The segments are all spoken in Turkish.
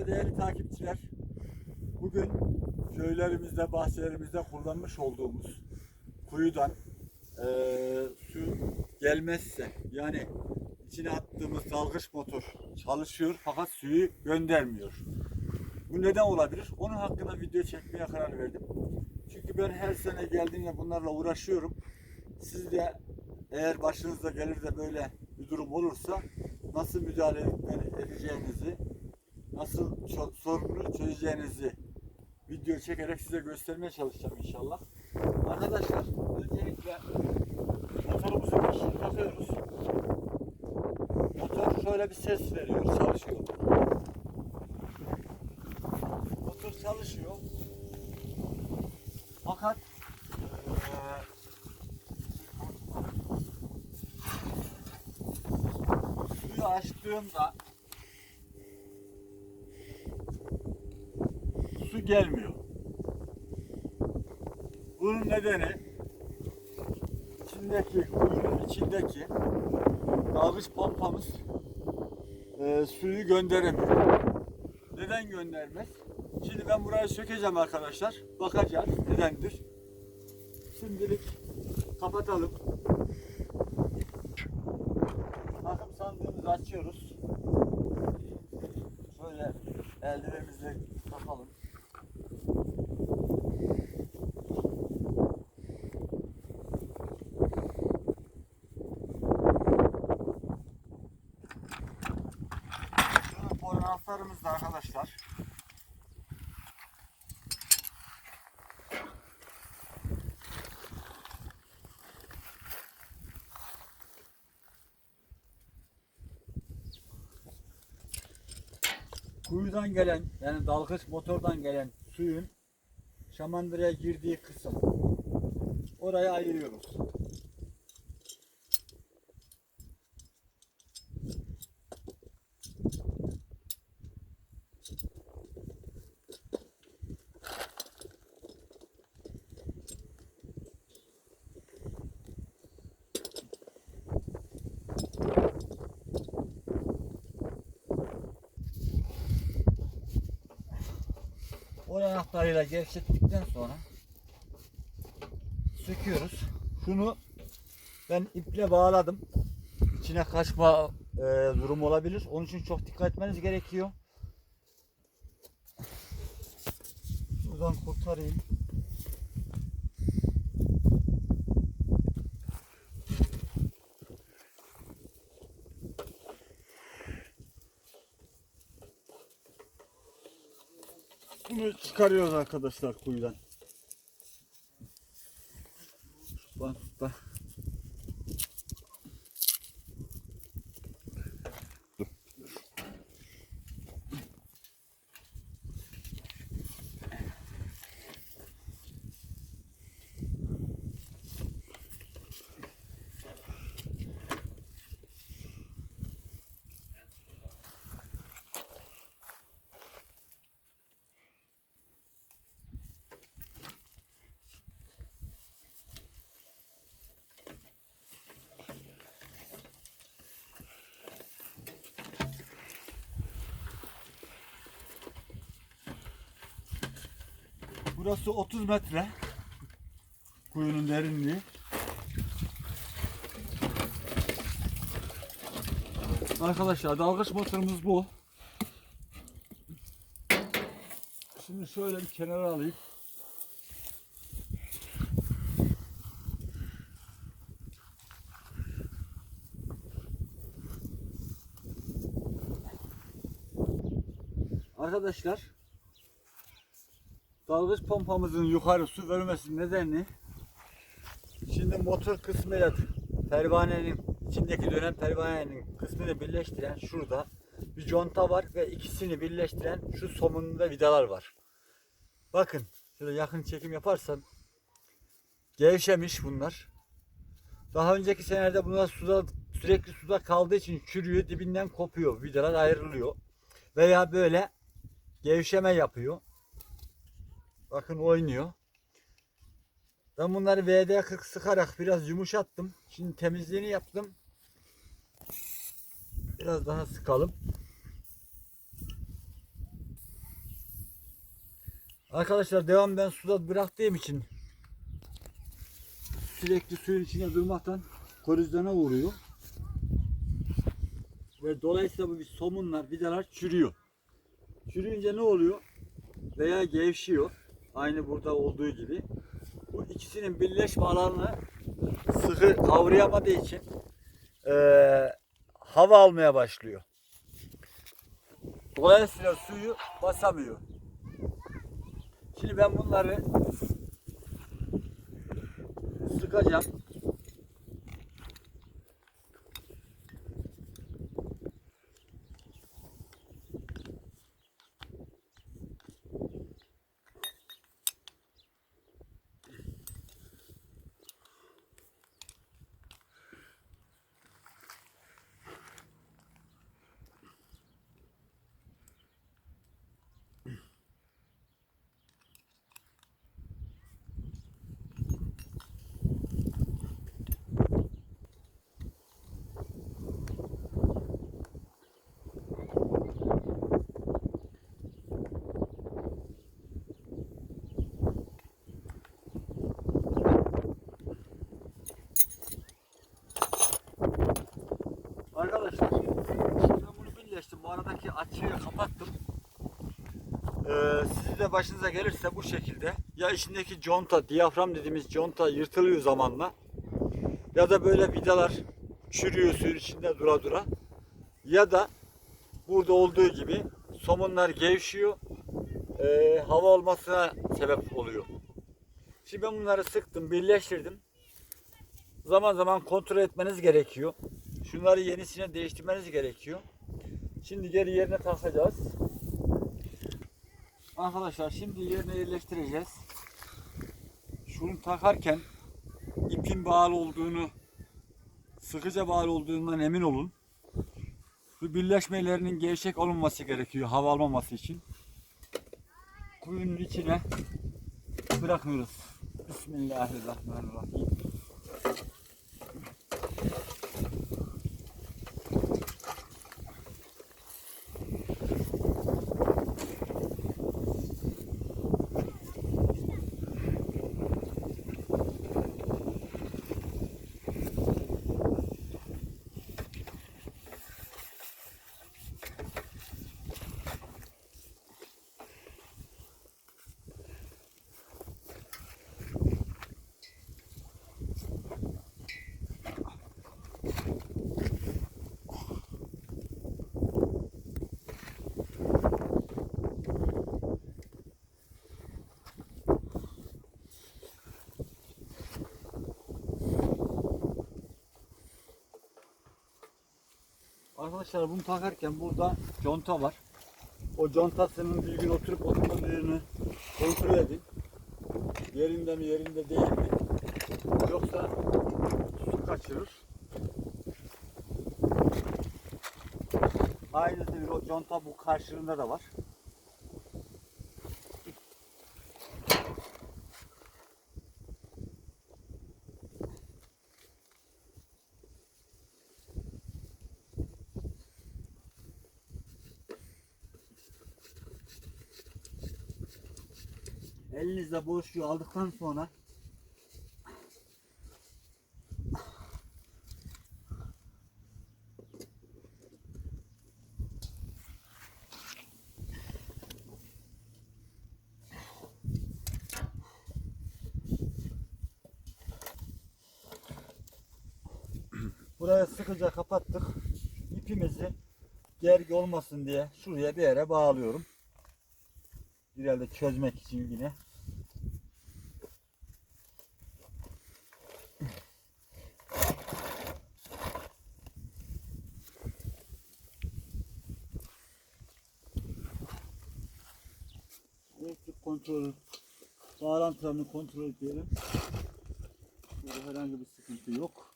Merhaba değerli takipçiler. Bugün köylerimizde, bahçelerimizde kullanmış olduğumuz kuyudan eee, su gelmezse yani içine attığımız dalgıç motor çalışıyor fakat suyu göndermiyor. Bu neden olabilir? Onun hakkında video çekmeye karar verdim. Çünkü ben her sene geldiğimde bunlarla uğraşıyorum. Siz de eğer başınıza gelir de böyle bir durum olursa nasıl müdahale edeceğinizi, nasıl sorunu çözeceğinizi video çekerek size göstermeye çalışacağım inşallah. Arkadaşlar öncelikle motorumuzu başına. Motor şöyle bir ses veriyor, çalışıyor. Motor çalışıyor. Fakat suyu açtığımda gelmiyor. Bunun nedeni içindeki kuyunun içindeki dalgıç pompamız e, suyu gönderemiyor. Neden göndermez? Şimdi ben burayı sökeceğim arkadaşlar. Bakacağız nedendir. Şimdilik kapatalım. Takım sandığımızı açıyoruz. Şöyle eldivenimizi takalım. Şunun koordinatlarımız da arkadaşlar. kuyudan gelen yani dalgıç motordan gelen suyun şamandıraya girdiği kısım. Oraya ayırıyoruz. O anahtarıyla gevşettikten sonra söküyoruz. Şunu ben iple bağladım. İçine kaçma e, durum olabilir. Onun için çok dikkat etmeniz gerekiyor. Buradan kurtarayım. Bunu çıkarıyoruz arkadaşlar kuyudan. Bak bak. Burası 30 metre. Kuyunun derinliği. Arkadaşlar dalgıç motorumuz bu. Şimdi şöyle bir kenara alayım. Arkadaşlar dalgıç pompamızın yukarı su vermesinin nedeni şimdi motor kısmıyla pervanenin içindeki dönen pervanenin kısmını birleştiren şurada bir conta var ve ikisini birleştiren şu somununda vidalar var. Bakın şöyle yakın çekim yaparsam gevşemiş bunlar. Daha önceki senelerde bunlar suda sürekli suda kaldığı için çürüyor, dibinden kopuyor, vidalar ayrılıyor. Veya böyle gevşeme yapıyor. Bakın oynuyor. Ben bunları VD40 sıkarak biraz yumuşattım. Şimdi temizliğini yaptım. Biraz daha sıkalım. Arkadaşlar devam ben suda bıraktığım için sürekli suyun içine durmaktan korizyona uğruyor. Ve dolayısıyla bu bir somunlar, vidalar çürüyor. Çürüyünce ne oluyor? Veya gevşiyor. Aynı burada olduğu gibi. Bu ikisinin birleşme alanını sıkı kavrayamadığı için eee, hava almaya başlıyor. Dolayısıyla suyu basamıyor. Şimdi ben bunları sıkacağım. Arkadaşlar şimdi ben bunu birleştim. Bu aradaki açığı kapattım. Ee, sizin de başınıza gelirse bu şekilde ya içindeki conta, diyafram dediğimiz conta yırtılıyor zamanla ya da böyle vidalar çürüyor suyun içinde dura dura ya da burada olduğu gibi somunlar gevşiyor ee, hava olmasına sebep oluyor. Şimdi ben bunları sıktım, birleştirdim. Zaman zaman kontrol etmeniz gerekiyor. Şunları yenisine değiştirmeniz gerekiyor. Şimdi geri yerine takacağız. Arkadaşlar şimdi yerine yerleştireceğiz. Şunu takarken ipin bağlı olduğunu, sıkıca bağlı olduğundan emin olun. Bu birleşmelerinin gevşek olunması gerekiyor hava almaması için. Kuyunun içine bırakıyoruz. Bismillahirrahmanirrahim. Arkadaşlar bunu takarken burada conta var. O contasının düzgün oturup oturmadığını kontrol edin. Yerinde mi yerinde değil mi? Yoksa su kaçırır. Aynısı bir o conta bu karşılığında da var. Elinizle boşluğu aldıktan sonra Buraya sıkıca kapattık. İpimizi gergi olmasın diye şuraya bir yere bağlıyorum. İleride çözmek için yine. Elektrik kontrolü, bağlantılarını kontrol edelim. Burada herhangi bir sıkıntı yok.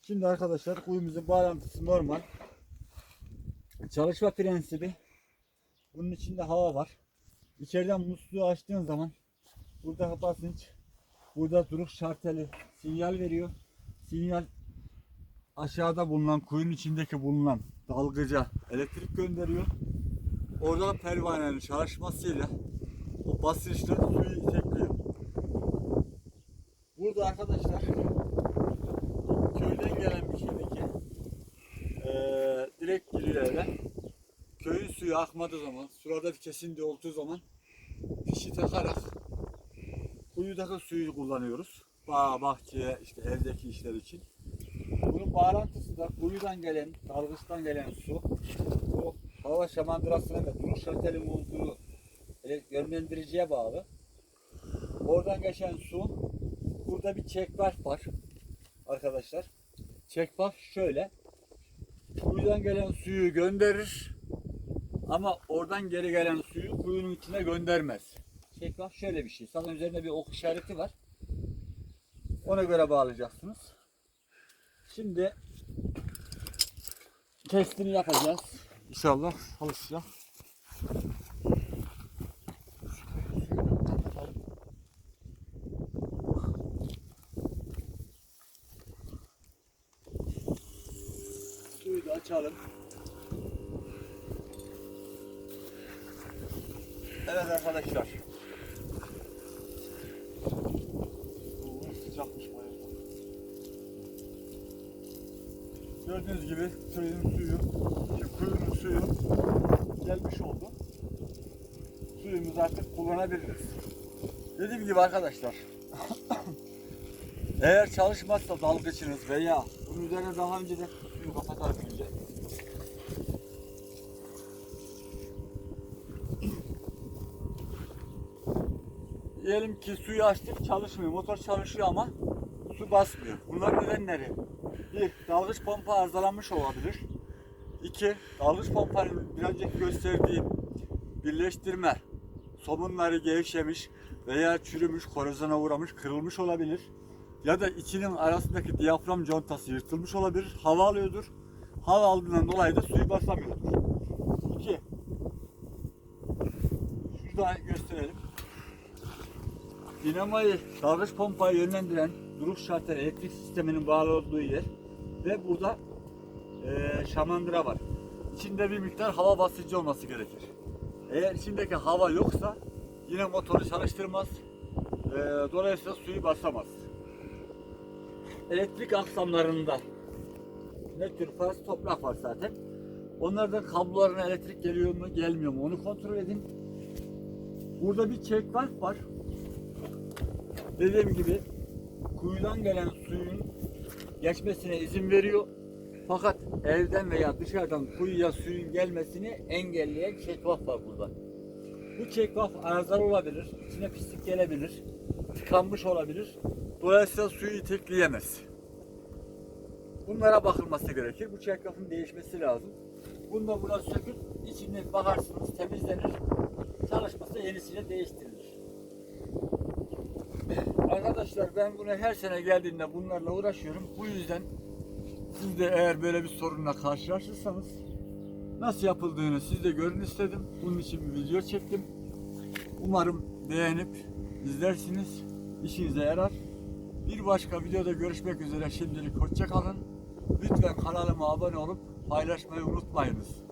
Şimdi arkadaşlar kuyumuzun bağlantısı normal. Çalışma prensibi bunun içinde hava var. İçeriden musluğu açtığın zaman burada basınç, burada duruş şarteli sinyal veriyor. Sinyal aşağıda bulunan kuyunun içindeki bulunan dalgıca elektrik gönderiyor. Orada pervanenin çalışmasıyla o basınçla suyu itekliyor. Burada arkadaşlar köyden gelen bir şebeke eee direkt giriyor eve. Köyün suyu akmadığı zaman, sularda bir kesinti olduğu zaman fişi takarak kuyudaki suyu kullanıyoruz. Bağ, bahçeye, işte evdeki işler için. Bunun bağlantısı da kuyudan gelen, dalgıçtan gelen su, hava şamandırasına ve duruş şalterin olduğu ele- yönlendiriciye bağlı. Oradan geçen su, burada bir çekvalf var arkadaşlar. Çekvalf şöyle, kuyudan gelen suyu gönderir ama oradan geri gelen suyu kuyunun içine göndermez. Çekvalf şöyle bir şey, zaten üzerinde bir ok işareti var. Ona göre bağlayacaksınız. Şimdi testini yapacağız. İnşallah çalışacak. Suyu da. Evet arkadaşlar. Gördüğünüz gibi suyun suyu, şimdi kuyunun suyu gelmiş oldu. Suyumuzu artık kullanabiliriz. Dediğim gibi arkadaşlar, eğer çalışmazsa dalgıçınız veya bunun üzerine daha önce de suyu kapatalım önce. Diyelim ki suyu açtık çalışmıyor, motor çalışıyor ama su basmıyor. Bunların nedenleri? Bir, dalgıç pompa arızalanmış olabilir. İki, dalgıç pompanın biraz önceki gösterdiğim birleştirme somunları gevşemiş veya çürümüş, korozyona uğramış, kırılmış olabilir. Ya da içinin arasındaki diyafram contası yırtılmış olabilir. Hava alıyordur. Hava aldığından dolayı da suyu basamıyordur. İki, şurada gösterelim. Dinamayı, dalgıç pompayı yönlendiren duruş şartları elektrik sisteminin bağlı olduğu yer ve burada şamandıra var. İçinde bir miktar hava basıncı olması gerekir. Eğer içindeki hava yoksa yine motoru çalıştırmaz. Eee, dolayısıyla suyu basamaz. Elektrik aksamlarında ne tür faz toprak var zaten. Onlardan kablolarına elektrik geliyor mu gelmiyor mu onu kontrol edin. Burada bir check valve var. Dediğim gibi kuyudan gelen suyun geçmesine izin veriyor. Fakat evden veya dışarıdan kuyuya suyun gelmesini engelleyen çekvaf var burada. Bu çekvaf arızalı olabilir, içine pislik gelebilir, tıkanmış olabilir. Dolayısıyla suyu itekleyemez. Bunlara bakılması gerekir. Bu çekvafın değişmesi lazım. Bunu da buna söküp içine bakarsınız temizlenir. Çalışmasa yenisiyle değiştirilir. Arkadaşlar ben bunu her sene geldiğinde bunlarla uğraşıyorum. Bu yüzden siz de eğer böyle bir sorunla karşılaşırsanız nasıl yapıldığını siz de görün istedim. Bunun için bir video çektim. Umarım beğenip izlersiniz. İşinize yarar. Bir başka videoda görüşmek üzere. Şimdilik hoşça kalın. Lütfen kanalıma abone olup paylaşmayı unutmayınız.